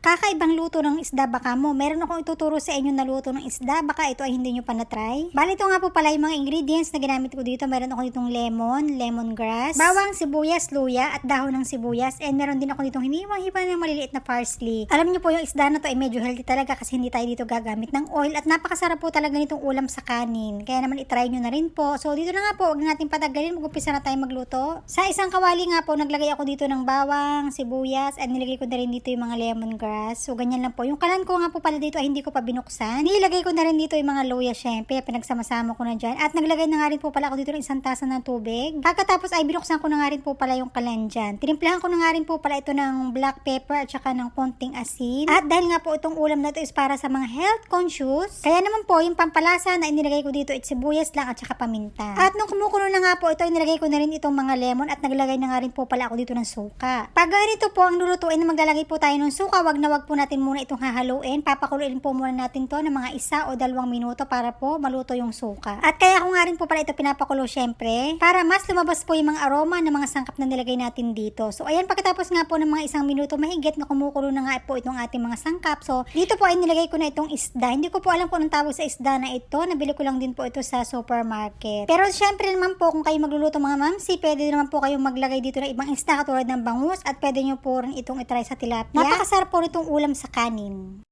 Kakaibang luto ng isda baka mo. Meron akong ituturo sa inyo na luto ng isda. Baka ito ay hindi nyo pa na-try. Bali ito nga po pala yung mga ingredients na ginamit ko dito. Meron ako ditong lemon, lemongrass, bawang, sibuyas, luya, at dahon ng sibuyas. And meron din ako ditong hiniwang-hiwa ng maliliit na parsley. Alam niyo po yung isda na to ay medyo healthy talaga kasi hindi tayo dito gagamit ng oil. At napakasarap po talaga nitong ulam sa kanin. Kaya naman itry nyo na rin po. So dito na nga po, huwag na natin patagalin. Mag-umpisa na tayo magluto. Sa isang kawali nga po, naglagay ako dito ng bawang, sibuyas, and nilagay ko na rin dito yung mga lemongrass. So ganyan lang po. Yung kalan ko nga po pala dito ay hindi ko pa binuksan. Nilagay ko na rin dito yung mga luya syempre. Pinagsama-sama ko na dyan. At naglagay na nga rin po pala ako dito ng isang tasa ng tubig. Pagkatapos ay binuksan ko na nga rin po pala yung kalan dyan. Tinimplahan ko na nga rin po pala ito ng black pepper at saka ng konting asin. At dahil nga po itong ulam na ito is para sa mga health conscious. Kaya naman po yung pampalasa na inilagay ko dito is sibuyas lang at saka paminta. At nung kumukulo na nga po ito, inilagay ko na rin itong mga lemon at naglagay na nga rin po pala ako dito ng suka. Pag ganito po ang lulutuin maglalagay po tayo ng suka, wag na wag po natin muna itong hahaluin. Papakuluin po muna natin to ng mga isa o dalawang minuto para po maluto yung suka. At kaya ko nga rin po pala ito pinapakulo syempre para mas lumabas po yung mga aroma ng mga sangkap na nilagay natin dito. So ayan pagkatapos nga po ng mga isang minuto mahigit na kumukulo na nga po itong ating mga sangkap. So dito po ay nilagay ko na itong isda. Hindi ko po alam kung anong tawag sa isda na ito. Nabili ko lang din po ito sa supermarket. Pero syempre naman po kung kayo magluluto mga mamsi, pwede naman po kayong maglagay dito ng ibang isda katulad ng bangus at pwede nyo po rin itong itry sa tilapia. Napakasarap po nitong ulam sa kanin.